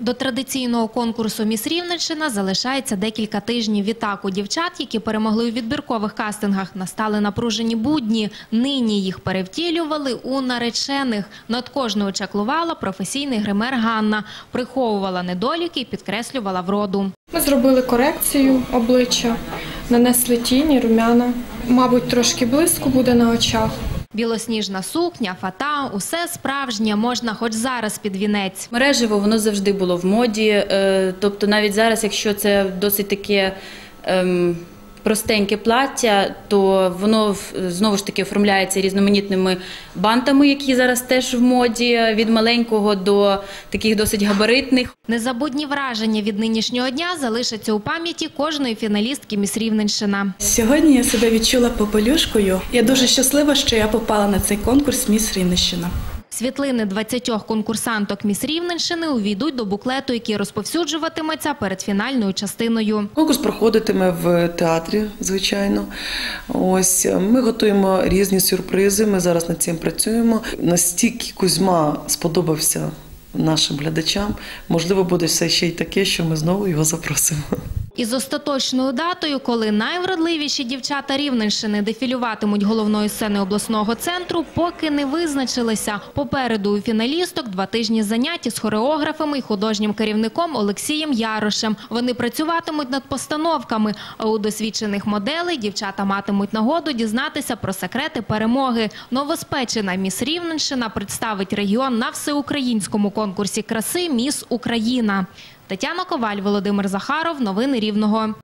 До традиційного конкурсу «Міс Рівненщина» залишається декілька тижнів. Відтак у дівчат, які перемогли у відбіркових кастингах, настали напружені будні. Нині їх перевтілювали у наречених. Над кожною чаклувала професійний гример Ганна. Приховувала недоліки і підкреслювала вроду. Ми зробили корекцію обличчя, нанесли тіні, румяна. Мабуть, трошки блиску буде на очах. Білосніжна сукня, фата – усе справжнє, можна хоч зараз під вінець. Мережево воно завжди було в моді. е, Тобто навіть зараз, якщо це досить таке ем, простеньке плаття, то воно знову ж таки оформляється різноманітними бантами, які зараз теж в моді, від маленького до таких досить габаритних. Незабутні враження від нинішнього дня залишаться у пам'яті кожної фіналістки «Міс Рівненщина». Сьогодні я себе відчула попелюшкою. Я дуже щаслива, що я попала на цей конкурс Міс Рівненщина. Світлини 20 конкурсанток «Міс Рівненщини» увійдуть до буклету, який розповсюджуватиметься перед фінальною частиною. Конкурс проходитиме в театрі, звичайно. Ось ми готуємо різні сюрпризи. Ми зараз над цим працюємо. Настільки Кузьма сподобався нашим глядачам. Можливо, буде все ще й таке, що ми знову його запросимо. Із остаточною датою, коли найвродливіші дівчата Рівненщини дефілюватимуть головної сцени обласного центру, поки не визначилися. Попереду у фіналісток два тижні занять із хореографами і художнім керівником Олексієм Ярошем. Вони працюватимуть над постановками, а у досвідчених моделей дівчата матимуть нагоду дізнатися про секрети перемоги. Новоспечена міс Рівненщина представить регіон на всеукраїнському конкурсі краси Міс Україна. Тетяна Коваль, Володимир Захаров. Новини Рівного.